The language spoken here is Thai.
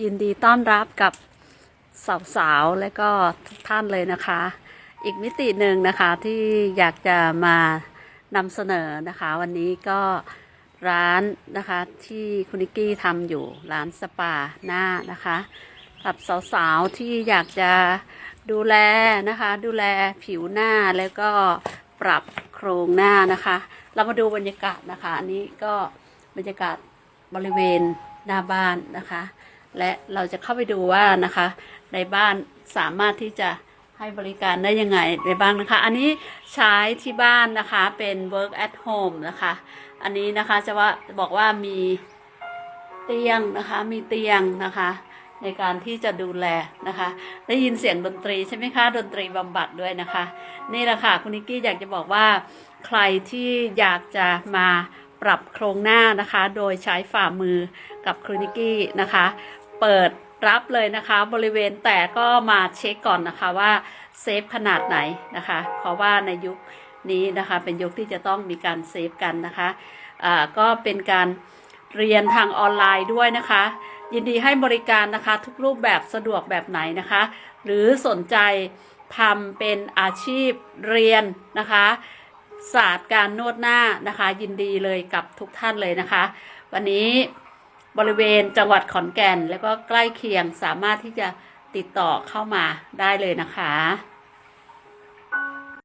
ยินดีต้อนรับกับสาวๆและก็ทุกท่านเลยนะคะ อีกมิติหนึ่งนะคะที่อยากจะมานำเสนอนะคะ วันนี้ก็ร้านนะคะที่คุณนิกกี้ทำอยู่ร้านสปาหน้านะคะกับสาวๆที่อยากจะดูแลนะคะ ดูแลผิวหน้าแล้วก็ปรับโครงหน้านะคะ เรามาดูบรรยากาศนะคะ อันนี้ก็บรรยากาศบริเวณหน้าบ้านนะคะ และเราจะเข้าไปดูว่านะคะ ในบ้านสามารถที่จะให้บริการได้ยังไงในบ้างนะคะ อันนี้ใช้ที่บ้านนะคะเป็น work at home นะคะ อันนี้นะคะจะว่าบอกว่ามีเตียงนะคะมีเตียงนะคะ ในการที่จะดูแลนะคะ ได้ยินเสียงดนตรีใช่ไหมคะดนตรีบำบัดด้วยนะคะ นี่แหละค่ะคุณนิกกี้อยากจะบอกว่า ใครที่อยากจะมาปรับโครงหน้านะคะ โดยใช้ฝ่ามือกับครูนิกกี้นะคะ เปิดรับเลยนะคะ บริเวณแต่ก็มาเช็คก่อนนะคะว่าเซฟขนาดไหนนะคะ เพราะว่าในยุคนี้นะคะเป็นยุคที่จะต้องมีการเซฟกันนะคะอ่าก็เป็นการเรียนทางออนไลน์ด้วยนะคะ ยินดีให้บริการนะคะ ทุกรูปแบบสะดวกแบบไหนนะคะ หรือสนใจทำเป็นอาชีพเรียนนะคะศาสตร์การนวดหน้านะคะ ยินดีเลยกับทุกท่านเลยนะคะ วันนี้ บริเวณจังหวัดขอนแก่น แล้วก็ใกล้เคียงสามารถที่จะติดต่อเข้ามาได้เลยนะคะ